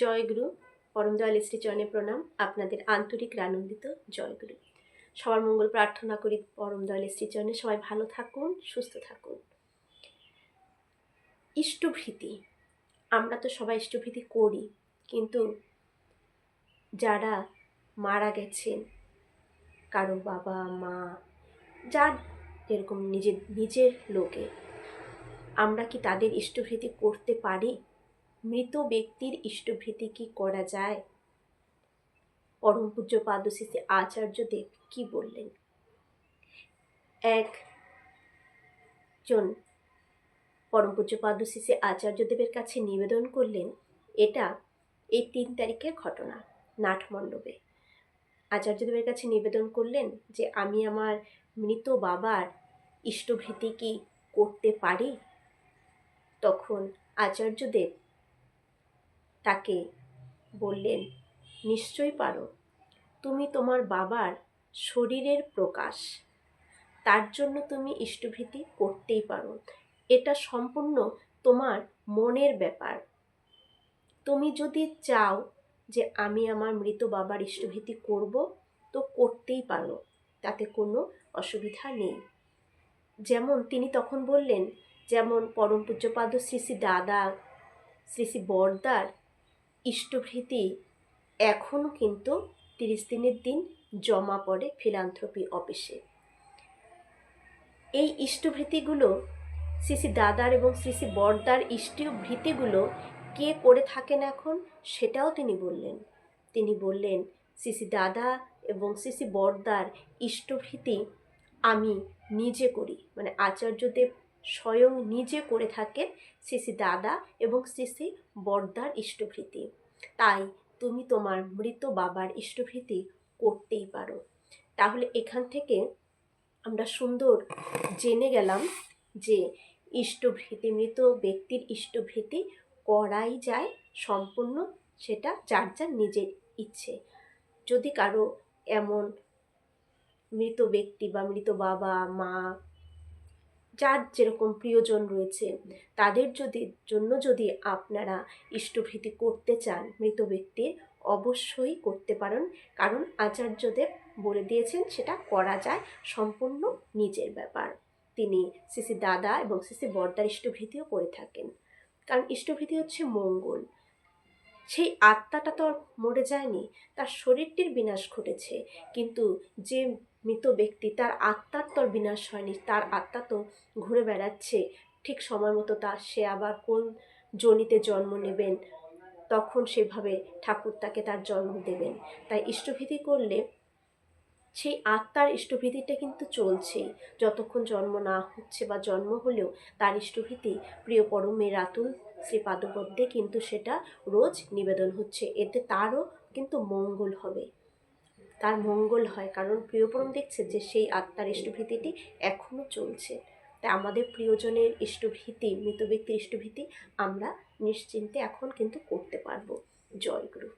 জয়গুরু পরম দয়াল শ্রীচরণে প্রণাম, আপনাদের আন্তরিক আনন্দিত জয়গুরু সবার মঙ্গল প্রার্থনা করি পরম দয়াল শ্রীচরণে সবাই ভালো থাকুন, সুস্থ থাকুন। ইষ্টভীতি, আমরা তো সবাই ইষ্টভীতি করি, কিন্তু যারা মারা গেছেন, কারও বাবা, মা, যার এরকম নিজের নিজের লোকে, আমরা কি তাদের ইষ্টভীতি করতে পারি? মৃত ব্যক্তির ইষ্টভীতি কি করা যায়? পরম পূজ্য পাদশিষে আচার্যদেব কি বললেন? এক জন পরম পূজ্য পাদশিষে আচার্যদেবের কাছে নিবেদন করলেন, এটা এই তিন তারিখের ঘটনা, নাটমণ্ডপে। আচার্যদেবের কাছে নিবেদন করলেন যে, আমি আমার মৃত বাবার ইষ্টভীতি কি করতে পারি? তখন আচার্যদেব তাকে বললেন, নিশ্চয়ই পারো। তুমি তোমার বাবার শরীরের প্রকাশ। তার জন্য তুমি ইষ্টভীতি করতেই পারো। এটা সম্পূর্ণ তোমার মনের ব্যাপার। তুমি যদি চাও যে আমি আমার মৃত বাবার ইষ্টভীতি করব, তো করতেই পারো। তাতে কোনো অসুবিধা নেই। যেমন তিনি তখন বললেন, যেমন পরম পূজ্যপাদ শ্রী শ্রী দাদা, শ্রী শ্রী বর্দার ইষ্টভীতি। এখনও কিন্তু তিরিশ দিনের দিন জমা পড়ে ফিলান্থ্রপি অফিসে। এই ইষ্টভৃতিগুলো শ্রী শ্রী দাদার এবং শ্রী শ্রী বর্দার ইষ্টভৃতিগুলো কে করে থাকেন এখন সেটাও তিনি বললেন। তিনি বললেন, শ্রী শ্রী দাদা এবং শ্রী শ্রী বর্দার ইষ্টভীতি আমি নিজে করি। মানে আচার্যদেব স্বয়ং নিজে করে থাকেন শ্রী দাদা এবং শ্রী শ্রী বর্দার ইষ্টভীতি। তাই তুমি তোমার মৃত বাবার ইষ্টভীতি করতেই পারো। তাহলে এখান থেকে আমরা সুন্দর জেনে গেলাম যে ইষ্টভীতি, মৃত ব্যক্তির ইষ্টভীতি করাই যায় সম্পূর্ণ, সেটা যার যার নিজের ইচ্ছে। যদি কারও এমন মৃত ব্যক্তি বা মৃত বাবা, মা যার যেরকম প্রিয়জন রয়েছে, তাদের যদি, জন্য যদি আপনারা ইষ্টভীতি করতে চান মৃত ব্যক্তির, অবশ্যই করতে পারেন। কারণ আচার্যদেব বলে দিয়েছেন সেটা করা যায় সম্পূর্ণ নিজের ব্যাপার। তিনি সিসি দাদা এবং সিসি বর্দার ইষ্টভীতিও করে থাকেন। কারণ ইষ্টভীতি হচ্ছে মঙ্গল। সেই আত্মাটা তো মরে যায়নি, তার শরীরটির বিনাশ ঘটেছে। কিন্তু যে মৃত ব্যক্তি, তার আত্মার তো বিনাশ হয়নি, তার আত্মা তো ঘুরে বেড়াচ্ছে। ঠিক সময় মতো তার সে আবার কোন জনিতে জন্ম নেবেন, তখন সেভাবে ঠাকুর তাকে তার জন্ম দেবেন। তাই ইষ্টভীতি করলে সেই আত্মার ইষ্টভীতিটা কিন্তু চলছেই। যতক্ষণ জন্ম না হচ্ছে বা জন্ম হলেও, তার ইষ্টভীতি প্রিয় পরমে রাতুল শ্রী পাদপদ্মে কিন্তু সেটা রোজ নিবেদন হচ্ছে। এতে তারও কিন্তু মঙ্গল হবে। তার মঙ্গল হয় কারণ প্রিয়পরম দেখছে যে সেই আত্মার ইষ্টভীতিটি এখনও চলছে। তাই আমাদের প্রিয়জনের ইষ্টভীতি, মৃত ব্যক্তির ইষ্টভীতি আমরা নিশ্চিন্তে এখন কিন্তু করতে পারব। জয় গুরু।